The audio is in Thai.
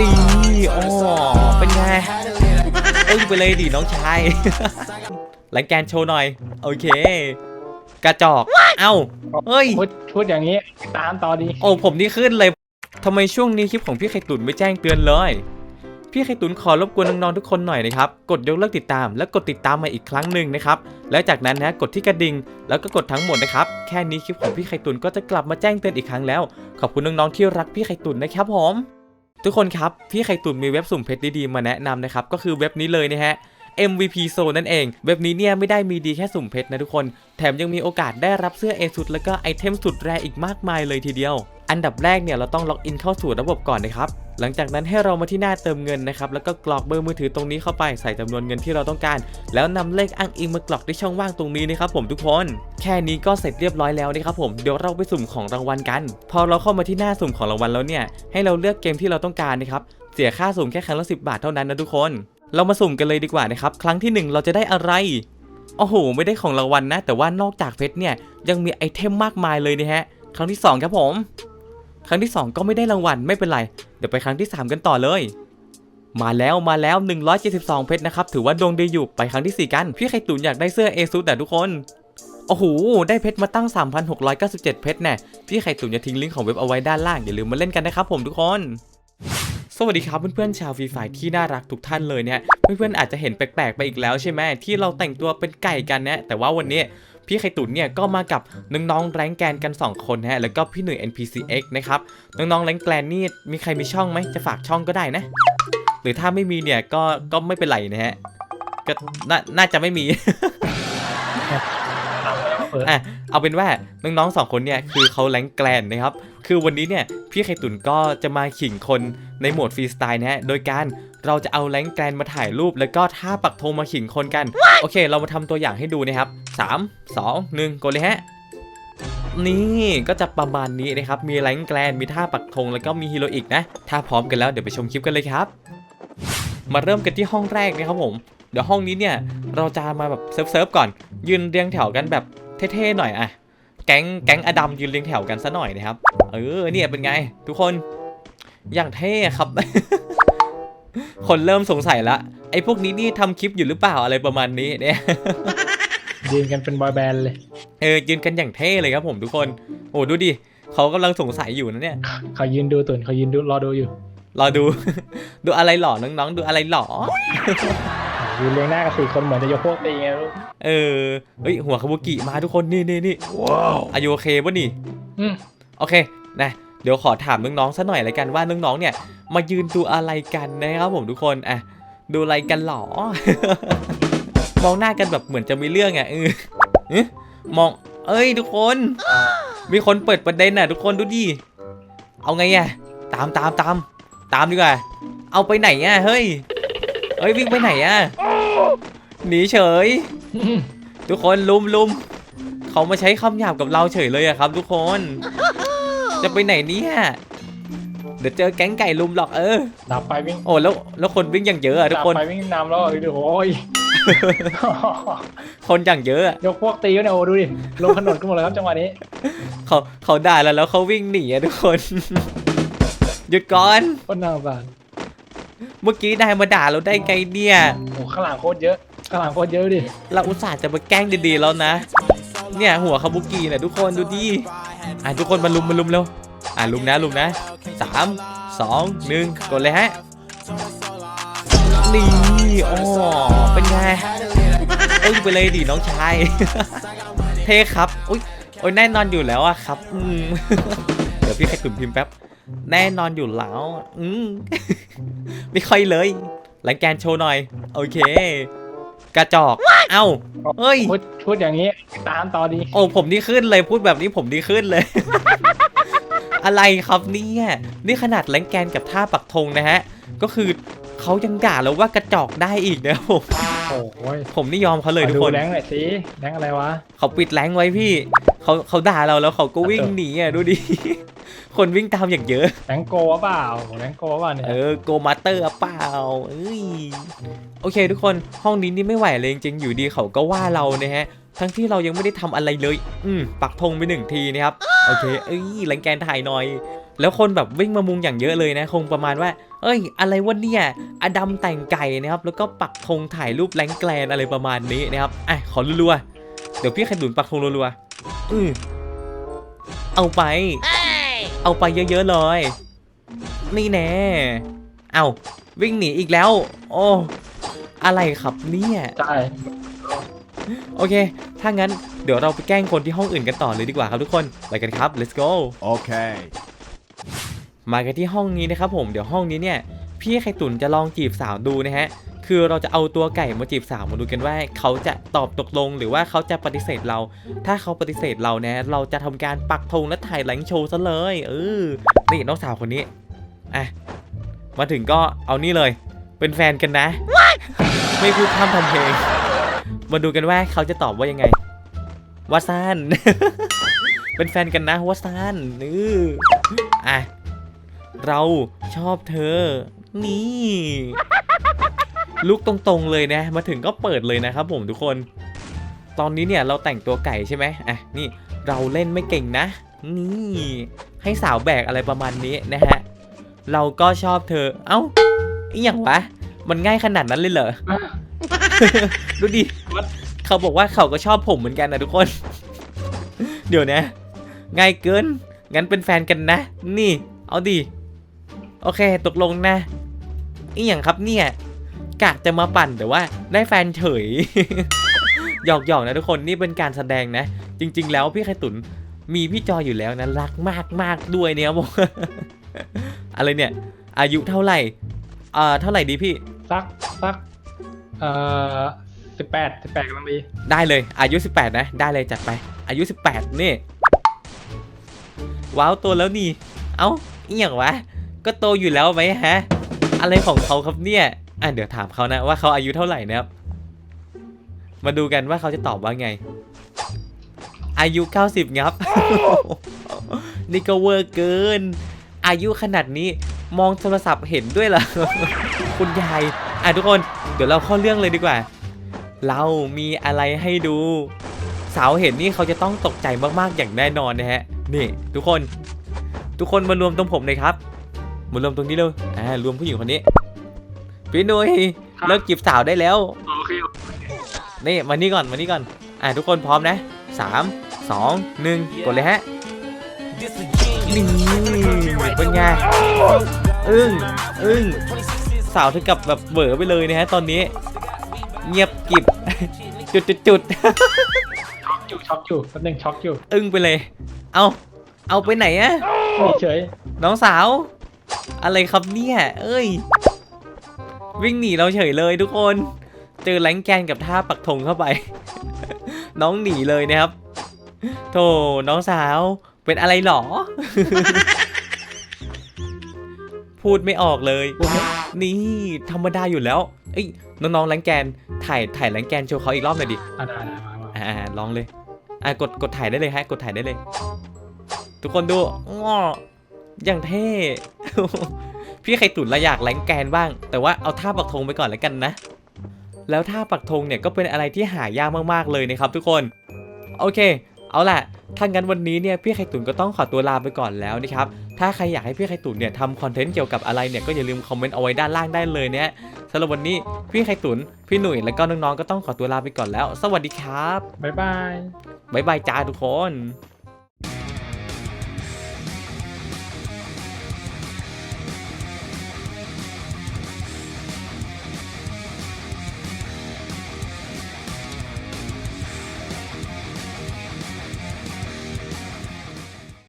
นี่อ๋อเป็นไงเอ้ยไปเลยดิน้องชาย หลังแกนโชว์หน่อย โอเค กระจอก เอ้า เฮ้ย พูดพูดอย่างนี้ ตามต่อดีโอ้ผมนี่ขึ้นเลยทำไมช่วงนี้คลิปของพี่ไข่ตุ๋นไม่แจ้งเตือนเลย พี่ไข่ตุ๋นขอรบกวนน้องๆทุกคนหน่อยนะครับ กดยกเลิกติดตาม และกดติดตามมาอีกครั้งหนึ่งนะครับ แล้วจากนั้นนะกดที่กระดิ่งแล้วก็กดทั้งหมดนะครับ แค่นี้คลิปของพี่ไข่ตุ๋นก็จะกลับมาแจ้งเตือนอีกครั้งแล้ว ขอบคุณน้องๆที่รักพี่ไข่ตุ๋นนะครับผม ทุกคนครับ พี่ไข่ตุ๋นมีเว็บสุ่มเพชรดีๆมาแนะนำนะครับ ก็คือเว็บนี้เลยนะฮะ MVP Zone นั่นเอง เว็บนี้เนี่ยไม่ได้มีดีแค่สุ่มเพชรนะทุกคน แถมยังมีโอกาสได้รับเสื้อเอสุดแล้วก็ไอเทมสุดแรอีกมากมายเลยทีเดียว อันดับแรกเนี่ยเราต้องล็อกอินเข้าสู่ระบบก่อนนะครับ หลังจากนั้นให้เรามาที่หน้าเติมเงินนะครับ แล้วก็กรอกเบอร์มือถือตรงนี้เข้าไปใส่จำนวนเงินที่เราต้องการ แล้วนำเลขอ้างอิงมากรอกที่ช่องว่างตรงนี้นะครับผมทุกคน แค่นี้ก็เสร็จเรียบร้อยแล้วนะครับผมเดี๋ยวเราไปสุ่มของรางวัลกัน พอเราเข้ามาที่หน้าสุ่มของรางวัลแล้วเนี่ยให้เราเลือกเกมที่เราต้องการนะครับเสียค่าสุ่มแค่ครั้งละ10 บาทเท่านั้นนะทุกคน เรามาสุ่มกันเลยดีกว่านะครับครั้งที่หนึ่งเราจะได้อะไรโอ้โห ไม่ได้ของรางวัลนะ แต่ว่านอกจากเพชรเนี่ยยังมีไอเทมมากมายเลยนะฮะครั้งที่สองครับผม ครั้งที่สองก็ไม่ได้รางวัลไม่เป็นไร เดี๋ยวไปครั้งที่สามกันต่อเลย มาแล้วมาแล้ว 172 เพชรนะครับ ถือว่าดวงดีอยู่ไปครั้งที่สี่กัน พี่ไข่ตุ๋นอยากได้เสื้อเอซุแต่ทุกคน โอ้โห ได้เพชรมาตั้ง 3,697 เพชรแน่พี่ไข่ตุ๋นจะทิ้งลิงก์ของเว็บเอาไว้ด้านล่างอย่าลืมมาเล่นกันนะครับผมทุกคนสวัสดีครับเพื่อนๆชาวฟรีไฟที่น่ารักทุกท่านเลยเนี่ยเพื่อนๆอาจจะเห็นแปลกๆไปอีกแล้วใช่ไหมที่เราแต่งตัวเป็นไก่กันนะแต่ว่าวันนี้ พี่ไข่ตุ๋นเนี่ยก็มากับน้องๆแรงแกนกัน 2 คนฮะแล้วก็พี่หนุ่ย NPCX นะครับน้องๆแรงแกนนี่มีใครมีช่องไหมจะฝากช่องก็ได้นะ หรือถ้าไม่มีเนี่ยก็ก็ไม่เป็นไรนะฮะก็น่าน่าจะไม่มี อะเอาเป็นว่าน้องๆสองคนเนี่ยคือเขาแรงแกลนนะครับ คือวันนี้เนี่ยพี่ไข่ตุนก็จะมาขิงคนในโหมดฟรีสไตล์นะฮะโดยการเราจะเอาแรงแกลนมาถ่ายรูป แล้วก็ท่าปักธงมาขิงคนกัน โอเค เรามาทำตัวอย่างให้ดูนะครับ3 2 1กดเลยฮะนี่ก็จะประมาณนี้นะครับ มีแรงแกลน มีท่าปักธงแล้วก็มีฮีโร่อีกนะ ถ้าพร้อมกันแล้วเดี๋ยวไปชมคลิปกันเลยครับ มาเริ่มกันที่ห้องแรกนะครับผม เดี๋ยวห้องนี้เนี่ยเราจะมาแบบเซิร์ฟๆก่อน ยืนเรียงแถวกันแบบ เท่ๆหน่อยอะแก๊งแก๊งอดัมยืนเรียงแถวกันซะหน่อยนะครับ เออเนี่ยเป็นไง ทุกคนอย่างเท่ครับ คนเริ่มสงสัยละไอ้พวกนี้นี่ทำคลิปอยู่หรือเปล่าอะไรประมาณนี้เนี่ยยืนกันเป็นบอยแบนด์เลย เออยืนกันอย่างเท่เลยครับผมทุกคน โอ้ดูดิเขากำลังสงสัยอยู่นะเนี่ยเขายืนดูตุนเขายืนดูรอดูอยู่ รอดู ดูอะไรหล่อน้องๆดูอะไรหล่อ ยืนเรียงหน้ากับสี่คนเหมือนจะยกพวกตีไงลูกเออเฮ้ยหัวคาบุกิมาทุกคนนี่นี่นี่ว้าวอายุโอเคปะนี่อืมโอเคนะเดี๋ยวขอถามน้องๆซะหน่อยละกันว่าน้องๆเนี่ย มายืนดูอะไรกันนะครับผมทุกคนอะดูอะไรกันหรอ มองหน้ากันแบบเหมือนจะมีเรื่องอะเออเอ๊ะมอง เอ้ยทุกคน มีคนเปิดประเด็นน่ะ ทุกคนดูดิเอาไงอะตามตามตามตามดีกว่า เอาไปไหนอะเฮ้ย เฮ้ยวิ่งไปไหนอะหนีเฉยอืมทุกคนลุมลุมเขามาใช้คำหยาบกับเราเฉยเลยอะครับ ทุกคน จะไปไหนเนี่ยเดี๋ยวเจอแก๊งไก่ลุมหรอกเออดับไปวิ่งโอ้แล้วแล้วคนวิ่งอย่างเยอะอะทุดักบคนไปวิ่งนำแล้วดูโอ้ยคนอย่างเยอะอะยกพวกตีวะเนี่ยโอ้ดูดิลงถนนกันหมดเลยครับจังหวะนี้เขาเขาด่าแล้วแล้วเขาวิ่งหนีอะทุกคน หยุดก่อนโคตรน่าสงสาร เมื่อกี้นายมาด่าเราได้ไงเนี่ย โอ้ข้างหลังโคตรเยอะข้างหลังโคตรเยอะดิเราอุตส่าห์จะมาแกล้งดีๆแล้วนะ เนี่ยหัวคาบุกิเนี่ยทุกคนดูดิ อะทุกคนมาลุมมาลุมเร็ว อะลุมนะลุมนะสามสองหนึ่งกดเลยฮะ นี่อ๋อเป็นไงเอ้ยไปเลยดิน้องชาย เท่ครับ อุ้ยโอ้ยแน่นอนอยู่แล้วอะครับอืมเดี๋ยวพี่ไข่ตุ่มพิมพ์แป๊บ แน่นอนอยู่แล้ว อืม ไม่ค่อยเลยหลังแกนโชว์หน่อย โอเค กระจอก เอ้า เฮ้ย พูดพูดอย่างนี้ ตามต่อดี โอ้ผมนี่ขึ้นเลยพูดแบบนี้ผมนี่ขึ้นเลย อะไรครับเนี่ยนี่ขนาดแรงแกนกับท่าปักธงนะฮะ ก็คือเขายังด่าเราว่ากระจอกได้อีกนะครับผมโอ้ยผมนี่ยอมเขาเลยขอทุกดูคนแรงหน่อยสิแรงอะไรวะเขาปิดแรงไว้พี่เขาเขาด่าเราแล้วเขาก็วิ่งหนีอะดูดิ คนวิ่งตามอย่างเยอะแรงโกวะเปล่าแรงโกวะเปล่าเนี่ยเออโกมาเตอร์เปล่าเอ้ยโอเค ทุกคนห้องนี้นี่ไม่ไหวเลยจริงๆอยู่ดีเขาก็ว่าเรานะฮะ ทั้งที่เรายังไม่ได้ทำอะไรเลย อืมปักธงไปหนึ่งทีนะครับโอเค เอ้ยแรงแกนถ่ายหน่อย แล้วคนแบบวิ่งมามุงอย่างเยอะเลยนะ คงประมาณว่าเอเอ้ย อะไรวะเนี่ย อดัมแต่งไก่นะครับ แล้วก็ปักธงถ่ายรูปแรงแกลนอะไรประมาณนี้นะครับอะขอรัวๆเดี๋ยวพี่ไข่ตุ๋นปักธงรัวๆอือเอาไป เอาไปเยอะๆเลย นี่แน่ เอาวิ่งหนีอีกแล้ว โอ้ อะไรครับเนี่ยใช่โอเค ถ้างั้นเดี๋ยวเราไปแกล้งคนที่ห้องอื่นกันต่อเลยดีกว่าครับทุกคน ไปกันครับ let's go Okay. มากันที่ห้องนี้นะครับผม เดี๋ยวห้องนี้เนี่ย พี่ไข่ตุ๋นจะลองจีบสาวดูนะฮะ คือเราจะเอาตัวไก่มาจีบสาวมาดูกันว่า เขาจะตอบตกลง หรือว่าเขาจะปฏิเสธเรา ถ้าเขาปฏิเสธเรานะเราจะทำการปักธงและถ่ายหลังโชว์ซะเลยเออนี่น้องสาวคนนี้อะมาถึงก็เอานี่เลย เป็นแฟนกันนะไม่พูดข้ามทำเพลง มาดูกันว่าเขาจะตอบว่ายังไงวาซานเป็นแฟนกันนะวาซานนี่อะเราชอบเธอ นี่ ลุกตรงๆเลยนะ มาถึงก็เปิดเลยนะครับผมทุกคน ตอนนี้เนี่ยเราแต่งตัวไก่ใช่ไหมอะนี่เราเล่นไม่เก่งนะ นี่ให้สาวแบกอะไรประมาณนี้นะฮะ เราก็ชอบเธอ เอ้าอีหยังวะ มันง่ายขนาดนั้นเลยเหรอ ดูดิ เขาบอกว่าเขาก็ชอบผมเหมือนกันนะทุกคน เดี๋ยวนะ ง่ายเกิน งั้นเป็นแฟนกันนะ นี่ เอาดิ โอเค ตกลงนะอีหยังครับเนี่ย กะจะมาปั่นแต่ว่าได้แฟนเฉยหยอกหยอกๆนะทุกคนนี่เป็นการแสดงนะ จริง ๆ แล้วพี่ไข่ตุนมีพี่จอยอยู่แล้วนะรักมากมากๆด้วยเนี่ยครับผมอะไรเนี่ย อายุเท่าไหร่เอ่อเท่าไหร่ดีพี่สักสักเอ่อสิบแปดสิบแปดกำลังดีได้เลย อายุ18นะ ได้เลยจัดไป อายุ18นี่ว้าวโตแล้วนี่ เอ้าอีหยังวะ ก็โตอยู่แล้วไหมฮะ อะไรของเขาครับเนี่ย อะเดี๋ยวถามเขานะว่าเขาอายุเท่าไหร่นะครับ มาดูกันว่าเขาจะตอบว่าไง อายุ 90ครับ นี่ก็เวอร์เกิน อายุขนาดนี้มองโทรศัพท์เห็นด้วยเหรอ คุณยายอะทุกคน เดี๋ยวเราเข้าเรื่องเลยดีกว่า เรามีอะไรให้ดู สาวเห็นนี่เขาจะต้องตกใจมากๆอย่างแน่นอนนะฮะ นี่ ทุกคน ทุกคนมารวมตรงผมเลยครับ มารวมตรงนี้เลยอ่ารวมผู้หญิงคนนี้ พี่นุ้ยเลิกจีบสาวได้แล้ว โอเคนี่มานี่ก่อนมานี่ก่อน อ่าทุกคนพร้อมนะสามสองหนึ่งกดเลยฮะนี่เป็นไงอึ้งอึ้งสาวถึงกับแบบเหวอไปเลยนะฮะตอนนี้ เงียบกริบ จุดจุดจุดช็อกอยู่ช็อกอยู่แป๊บนึงช็อกอยู่อึ้งไปเลย เอาเอาไปไหนอะนี่เฉยน้องสาว อะไรครับเนี่ย เอ้ย วิ่งหนีเราเฉยเลยทุกคน เจอแรงแกนกับท่าปักธงเข้าไป น้องหนีเลยนะครับ โธ่น้องสาวเป็นอะไรหรอ พูดไม่ออกเลยนี่ธรรมดาอยู่แล้วเอ้ยน้องๆแรงแกนถ่ายถ่ายแรงแกนโชว์เขาอีกรอบหน่อยดิอะได้ได้มามาอ่าลองเลยอ่ากดกดถ่ายได้เลยฮะกดถ่ายได้เลย ทุกคนดูง้ออย่างเท่ พี่ไข่ตุ๋นเราอยากแรงแกนบ้าง แต่ว่าเอาท่าปักธงไปก่อนแล้วกันนะ แล้วท่าปักธงเนี่ยก็เป็นอะไรที่หายากมากๆเลยนะครับทุกคน โอเค เอาล่ะถ้างั้นวันนี้เนี่ยพี่ไข่ตุ๋นก็ต้องขอตัวลาไปก่อนแล้วนะครับ ถ้าใครอยากให้พี่ไข่ตุ๋นเนี่ยทำคอนเทนต์เกี่ยวกับอะไรเนี่ยก็อย่าลืมคอมเมนต์เอาไว้ด้านล่างได้เลยเนี่ยสำหรับวันนี้พี่ไข่ตุ๋นพี่หนุ่ยแล้วก็น้องๆก็ต้องขอตัวลาไปก่อนแล้ว สวัสดีครับบ๊ายบายบ๊ายบายจ้าทุกคน